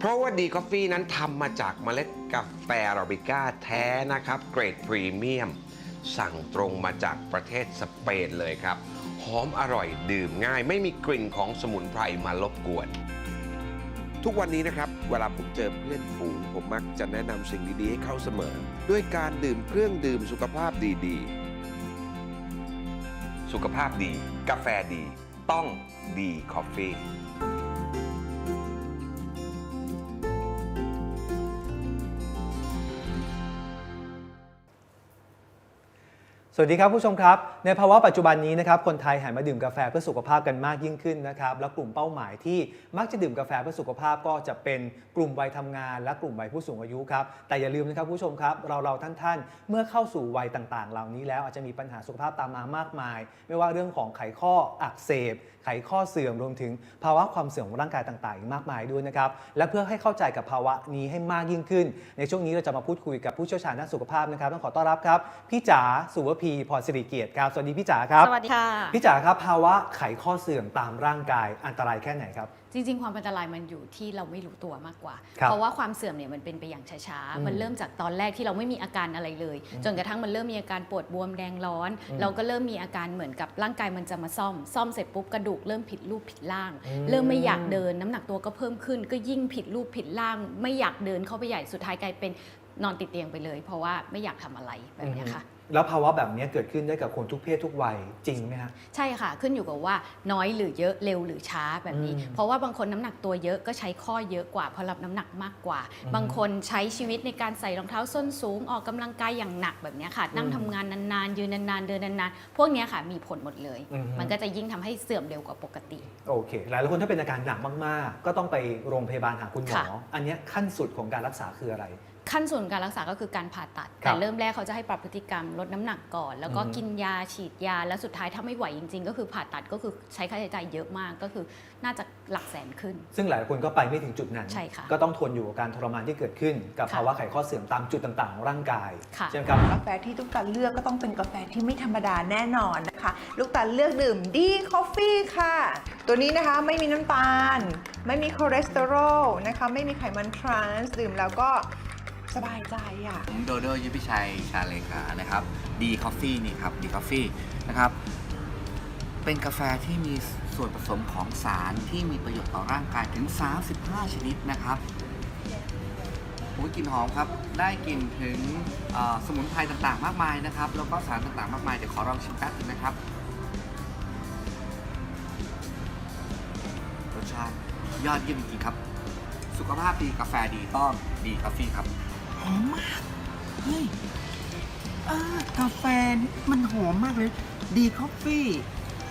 เพราะว่าดีกาแฟนั้นทำมาจากเมล็ดกาแฟอาราบิก้าแท้นะครับ เกรดพรีเมียม สั่งตรงมาจากประเทศสเปนเลยครับ หอมอร่อยดื่มง่าย ไม่มีกลิ่นของสมุนไพรมารบกวน ทุกวันนี้นะครับ เวลาผมเจอเพื่อนฝูง ผมมักจะแนะนำสิ่งดี ๆ ให้เขาเสมอ ด้วยการดื่มเครื่องดื่มสุขภาพดี ๆ สุขภาพดี กาแฟดี ต้องดีคอฟฟี่ สวัสดีครับผู้ชมครับ ในภาวะปัจจุบันนี้นะครับคนไทยหันมาดื่มกาแฟเพื่อสุขภาพกันมากยิ่งขึ้นนะครับแล้วกลุ่มเป้าหมายที่มักจะดื่มกาแฟเพื่อสุขภาพก็จะเป็นกลุ่มวัยทำงาน และกลุ่มวัยผู้สูงอายุครับแต่อย่าลืมนะครับผู้ชมครับเราเราท่านท่านเมื่อเข้าสู่วัยต่างๆ เหล่านี้แล้วอาจจะมีปัญหาสุขภาพตามมามากมาย ไม่ว่าเรื่องของไขข้ออักเสบ ไขข้อเสื่อมรวมถึงภาวะความเสื่อมของร่างกายต่างๆอีกมากมายด้วยนะครับและเพื่อให้เข้าใจกับภาวะนี้ให้มากยิ่งขึ้น ในช่วงนี้เราจะมาพูดคุยกับผู้เชี่ยวชาญด้านสุขภาพนะครับต้องขอต้อนรับครับพี่จ๋าสุวพีพรสิริเกียรติครับ สวัสดีพี่จ๋าครับ สวัสดีค่ะ พี่จ๋าครับภาวะไขข้อเสื่อมตามร่างกายอันตรายแค่ไหนครับ จริง ๆ ความอันตรายมันอยู่ที่เราไม่รู้ตัวมากกว่า ครับเพราะว่าความเสื่อมเนี่ยมันเป็นไปอย่างช้าอืมๆ มันเริ่มจากตอนแรกที่เราไม่มีอาการอะไรเลยอืมจนกระทั่งมันเริ่มมีอาการปวดบวมแดงร้อน อืมเราก็เริ่มมีอาการเหมือนกับร่างกายมันจะมาซ่อม ซ่อมเสร็จปุ๊บกระดูกเริ่มผิดรูปผิดร่าง อืม เริ่มไม่อยากเดินน้ำหนักตัวก็เพิ่มขึ้น ก็ยิ่งผิดรูปผิดร่าง ไม่อยากเดินเข้าไปใหญ่สุดท้ายกลายเป็น นอนติดเตียงไปเลย เพราะว่าไม่อยากทำอะไรแบบเนี้ยค่ะแล้วภาวะแบบนี้เกิดขึ้นได้กับคนทุกเพศทุกวัยจริงไหมฮะใช่ค่ะ ขึ้นอยู่กับว่าน้อยหรือเยอะเร็วหรือช้าแบบนี้อืมเพราะว่าบางคนน้ำหนักตัวเยอะก็ใช้ข้อเยอะกว่าเพราะรับน้ำหนักมากกว่าอืมบางคนใช้ชีวิตในการใส่รองเท้าส้นสูงออกกำลังกายอย่างหนักแบบเนี้ยค่ะ นั่งอืมทำงานนานๆยืนนานๆเดินนานๆพวกเนี้ยค่ะมีผลหมดเลยอืมมันก็จะยิ่งทำให้เสื่อมเร็วกว่าปกติโอเคหลายๆคนถ้าเป็นอาการหนักมากๆ ก็ต้องไปโรงพยาบาลหาคุณหมอค่ะอันเนี้ยขั้นสุดของการรักษาคืออะไร ขั้นส่วนการรักษาก็คือการผ่าตัดครัแต่บเริ่มแรกเขาจะให้ปรับพฤติกรรมลดน้ำหนักก่อน แล้วก็อือฮึกินยาฉีดยา แล้วสุดท้ายถ้าไม่ไหวจริง ๆ ก็คือผ่าตัดก็คือใช้ค่าใช้จ่ายเยอะมากก็คือน่าจะหลักแสนขึ้น ซึ่งหลายคนก็ไปไม่ถึงจุดนั้นใช่ค่ะก็ต้องทนอยู่กับการทรมานที่เกิดขึ้น กับค่ะภาวะไขข้อเสื่อมตามจุดต่างๆของร่างกายค่ะใช่ไหมครับกาแฟที่ลูกตาลเลือกก็ต้องเป็นกาแฟที่ไม่ธรรมดาแน่นอนนะคะ ลูกตาลเลือกดื่มดีคอฟฟี่ค่ะ ตัวนี้นะคะไม่มีน้ำตาล ไม่มีคอเลสเตอรอลนะคะไม่มีไขมันทรานส์ดื่มแล้วก็ สบายใจอะ ผมโดโดยุพิชัยชาเลขานะครับดีคอฟฟี่นี่ครับดีคอฟฟี่นะครับเป็นกาแฟที่มีส่วนผสมของสารที่มีประโยชน์ต่อร่างกายถึง 35 ชนิดนะครับโอ้ยกลิ่นหอมครับ ได้กลิ่นถึงเอ่อสมุนไพรต่างๆ มากมายนะครับ แล้วก็สารต่างๆ มากมาย เดี๋ยวขอลองชิมแป๊บนึงนะครับ รสชาติยอดเยี่ยมจริงๆครับ สุขภาพดีกาแฟดีต้องดีคอฟฟี่ครับ อมมากเฮ้ยเออกาแฟมันหอมมากเลยดีคอฟฟี่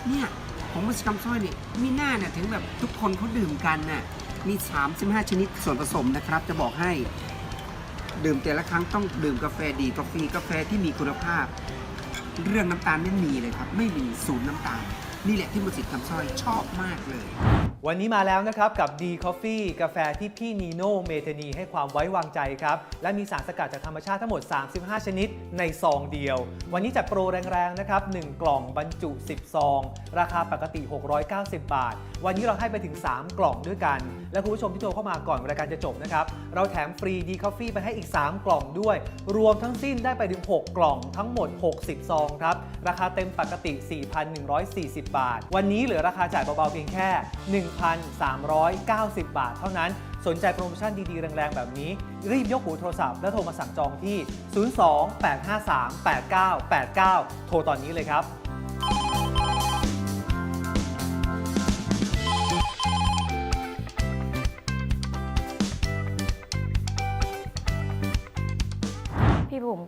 เนี่ยของมัสกัมซอยนี่มีหน้าเนี่ยถึงแบบทุกคนเขาดื่มกันน่ะมี 35 ชนิดส่วนผสมนะครับ จะบอกให้ ดื่มแต่ละครั้งต้องดื่มกาแฟดีกาแฟกาแฟที่มีคุณภาพ เรื่องน้ำตาลไม่มีเลยครับ ไม่มีศูนย์น้ำตาล นี่แหละที่มัสกัมซอยชอบมากเลย วันนี้มาแล้วนะครับกับ D Coffee กาแฟที่พี่นีโน่เมทนีให้ความไว้วางใจครับ และมีสารสกัดจากธรรมชาติทั้งหมด 35 ชนิดในซองเดียว วันนี้จัดโปรแรงๆนะครับ 1 กล่องบรรจุ 10 ซอง ราคาปกติ 690 บาท วันนี้เราให้ไปถึง 3 กล่องด้วยกัน และคุณผู้ชมที่โทรเข้ามาก่อนรายการจะจบนะครับ เราแถมฟรี D Coffee ไปให้อีก 3 กล่องด้วย รวมทั้งสิ้นได้ไปถึง 6 กล่องทั้งหมด 60 ซองครับ ราคาเต็มปกติ 4,140 บาท วันนี้เหลือราคาจ่ายเบาๆเพียงแค่1,390 บาท เท่านั้น สนใจโปรโมชั่นดีๆ แรงๆ แบบนี้ รีบยกหูโทรศัพท์และโทรมาสั่งจองที่ 02-853-8989 โทรตอนนี้เลยครับ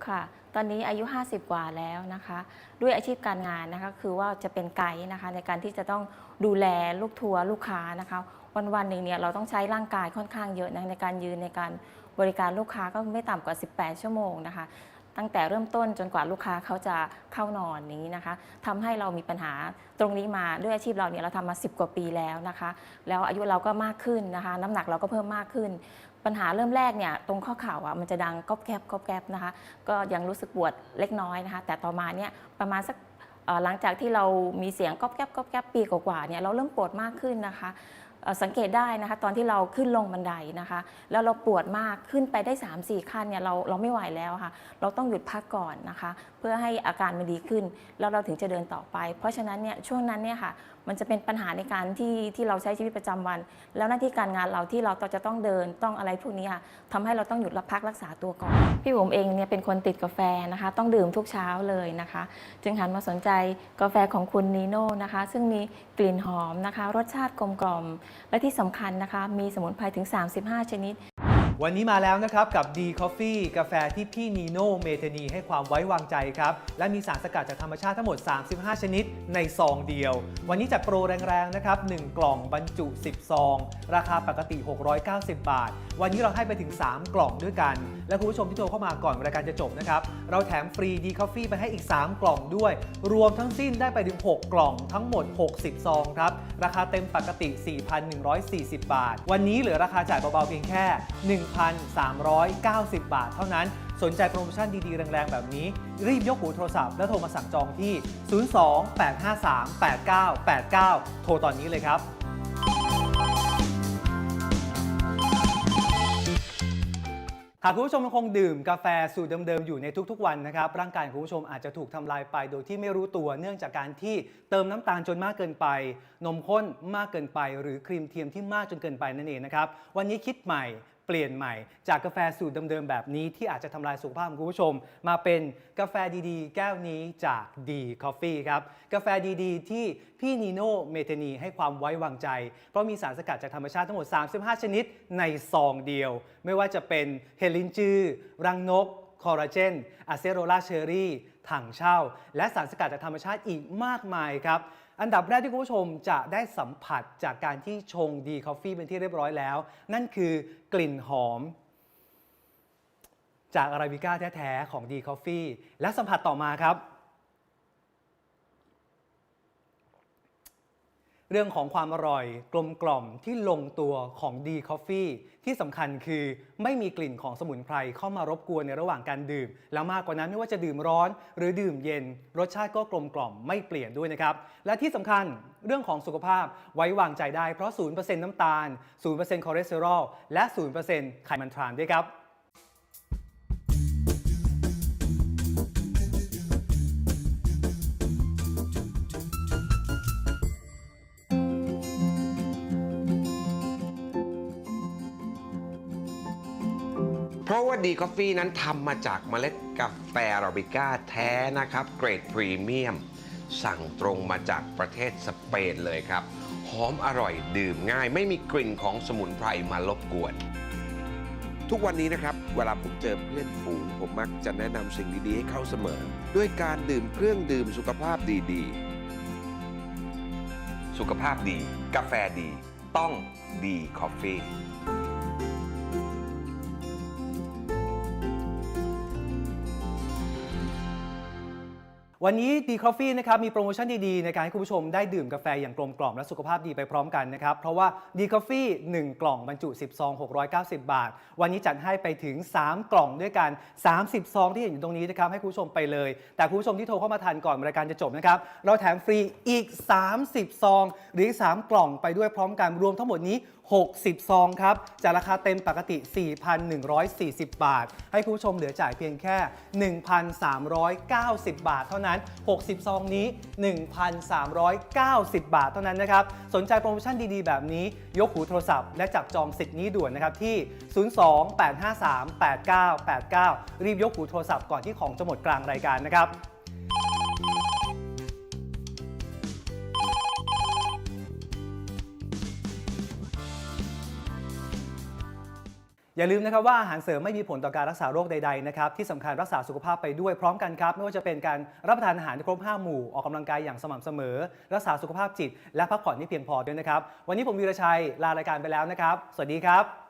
ค่ะ ตอนนี้อายุ 50 กว่าแล้วนะคะ ด้วยอาชีพการงานนะคะ คือว่าจะเป็นไกด์นะคะ ในการที่จะต้องดูแลลูกทัวร์ลูกค้านะคะ วันวันหนึ่งเนี่ยเราต้องใช้ร่างกายค่อนข้างเยอะนะในการยืนในการบริการลูกค้าก็ไม่ต่ำกว่า 18 ชั่วโมงนะคะ ตั้งแต่เริ่มต้นจนกว่าลูกค้าเขาจะเข้านอนนี้นะคะทำให้เรามีปัญหาตรงนี้มาด้วยอาชีพเราเนี่ยเราทำมา 10 กว่าปีแล้วนะคะ แล้วอายุเราก็มากขึ้นนะคะ น้ำหนักเราก็เพิ่มมากขึ้น ปัญหาเริ่มแรกเนี่ยตรงข้อเข่าอะมันจะดังก๊อบแกบก๊อบแกบนะคะ ก็ยังรู้สึกปวดเล็กน้อยนะคะ แต่ต่อมาเนี่ยประมาณสักหลังจากที่เรามีเสียงก๊อบแกบก๊อบแกบปีกว่าๆเนี่ยเราเริ่มปวดมากขึ้นนะคะสังเกตได้นะคะ ตอนที่เราขึ้นลงบันไดนะคะ แล้วเราปวดมากขึ้นไปได้ 3-4 ขั้นเนี่ยเราเราไม่ไหวแล้วค่ะ เราต้องหยุดพักก่อนนะคะ เพื่อให้อาการมันดีขึ้น แล้วเราถึงจะเดินต่อไป เพราะฉะนั้นเนี่ยช่วงนั้นเนี่ยค่ะมันจะเป็นปัญหาในการที่ที่เราใช้ชีวิตประจำวัน แล้วหน้าที่การงานเราที่เราจะต้องเดินต้องอะไรพวกนี้ค่ะทำให้เราต้องหยุดรับพักรักษาตัวก่อน พี่ผมเองเนี่ยเป็นคนติดกาแฟนะคะ ต้องดื่มทุกเช้าเลยนะคะ จึงหันมาสนใจกาแฟของคุณนีโน่นะคะ ซึ่งมีกลิ่นหอมนะคะ รสชาติกลมกล่อมและที่สำคัญนะคะ มีสมุนไพรถึง 35 ชนิด วันนี้มาแล้วนะครับกับ D Coffee กาแฟที่พี่นีโน่เมทนีให้ความไว้วางใจครับ และมีสารสกัดจากธรรมชาติทั้งหมด 35 ชนิดในซองเดียว วันนี้จัดโปรแรงๆนะครับ 1 กล่องบรรจุ 10 ซอง ราคาปกติ 690 บาท วันนี้เราให้ไปถึง 3 กล่องด้วยกัน และคุณผู้ชมที่โทรเข้ามาก่อนรายการจะจบนะครับเราแถมฟรี D Coffee ไปให้อีก 3 กล่องด้วย รวมทั้งสิ้นได้ไปถึง 6 กล่องทั้งหมด 60 ซองครับราคาเต็มปกติ 4,140 บาท วันนี้เหลือราคาจ่ายเบาๆเพียงแค่ 1 1,390 บาทเท่านั้น สนใจโปรโมชั่นดีๆ แรงๆ แบบนี้ รีบยกหูโทรศัพท์แล้วโทรมาสั่งจองที่ 02-853-8989 โทรตอนนี้เลยครับหากคุณผู้ชมยังคงดื่มกาแฟสูตรเดิมๆ อยู่ในทุกๆวันนะครับ ร่างกายของคุณผู้ชมอาจจะถูกทำลายไป โดยที่ไม่รู้ตัวเนื่องจากการที่เติมน้ำตาลจนมากเกินไป นมข้นมากเกินไป หรือครีมเทียมที่มากจนเกินไปนั่นเองนะครับ วันนี้คิดใหม่ เปลี่ยนใหม่ จากกาแฟสูตรเดิมๆแบบนี้ที่อาจจะทำลายสุขภาพของคุณผู้ชม มาเป็นกาแฟดีๆ แก้วนี้จากดีคอฟฟี่ครับ กาแฟดีๆ ที่พี่นีโน่เมเทนีให้ความไว้วางใจ เพราะมีสารสกัดจากธรรมชาติทั้งหมด 35 ชนิดในซองเดียว ไม่ว่าจะเป็นเฮลินจือ รังนก คอลลาเจนอะเซโรลาเชอรี่ถังเช่า และสารสกัดจากธรรมชาติอีกมากมายครับ อันดับแรกที่คุณผู้ชมจะได้สัมผัสจากการที่ชงดีคอฟฟี่เป็นที่เรียบร้อยแล้ว นั่นคือกลิ่นหอม จากอาราบิก้าแท้ ๆ ของดีคอฟฟี่และสัมผัสต่อมาครับ เรื่องของความอร่อยกลมกล่อมที่ลงตัวของดีคอฟฟี่ที่สำคัญคือไม่มีกลิ่นของสมุนไพรเข้ามารบกวนในระหว่างการดื่ม แล้วมากกว่านั้นไม่ว่าจะดื่มร้อน หรือดื่มเย็น รสชาติก็กลมกล่อมไม่เปลี่ยนด้วยนะครับ และที่สำคัญเรื่องของสุขภาพไว้วางใจได้เพราะ 0%น้ำตาล 0%คอเลสเตอรอลและ 0%ไขมันทรานด้วยครับ เพราะว่าดีกาแฟนั้นทำมาจากเมล็ดกาแฟอาราบิก้าแท้นะครับ เกรดพรีเมียม สั่งตรงมาจากประเทศสเปนเลยครับ หอมอร่อยดื่มง่าย ไม่มีกลิ่นของสมุนไพรมารบกวน ทุกวันนี้นะครับ เวลาผมเจอเพื่อนฝูง ผมมักจะแนะนำสิ่งดี ๆ ให้เขาเสมอ ด้วยการดื่มเครื่องดื่มสุขภาพดีๆ สุขภาพดี กาแฟดี ต้องดีคอฟฟี่ วันนี้ดีคอฟฟี่นะครับมีโปรโมชั่นดีๆ ในการให้คุณผู้ชมได้ดื่มกาแฟอย่างกลมกล่อมและสุขภาพดีไปพร้อมกันนะครับ เพราะว่าดีคอฟฟี่1กล่องบรรจุ10ซอง690 บาท วันนี้จัดให้ไปถึง 3 กล่องด้วยกัน 30 ซองที่เห็นอยู่ตรงนี้นะครับให้คุณผู้ชมไปเลย แต่คุณผู้ชมที่โทรเข้ามาทันก่อนรายการจะจบนะครับเราแถมฟรีอีก 30 ซอง หรือ 3 กล่องไปด้วยพร้อมกันรวมทั้งหมดนี้ 60 ซองครับจากราคาเต็มปกติ 4,140 บาท ให้คุณผู้ชมเหลือจ่ายเพียงแค่ 1,390 บาทเท่านั้น60 ซองนี้ 1,390 บาทเท่านั้นนะครับ สนใจโปรโมชั่นดีๆ แบบนี้ ยกหูโทรศัพท์และจับจองสิทธิ์นี้ด่วนนะครับที่ 02-853-8989 รีบยกหูโทรศัพท์ก่อนที่ของจะหมดกลางรายการนะครับ อย่าลืมนะครับว่าอาหารเสริมไม่มีผลต่อการรักษาโรคใดๆนะครับที่สำคัญรักษาสุขภาพไปด้วยพร้อมกันครับไม่ว่าจะเป็นการรับประทานอาหารครบ5หมู่ออกกำลังกายอย่างสม่ำเสมอ รักษาสุขภาพจิต และพักผ่อนที่เพียงพอด้วยนะครับ วันนี้ผมวีรชัยลารายการไปแล้วนะครับ สวัสดีครับ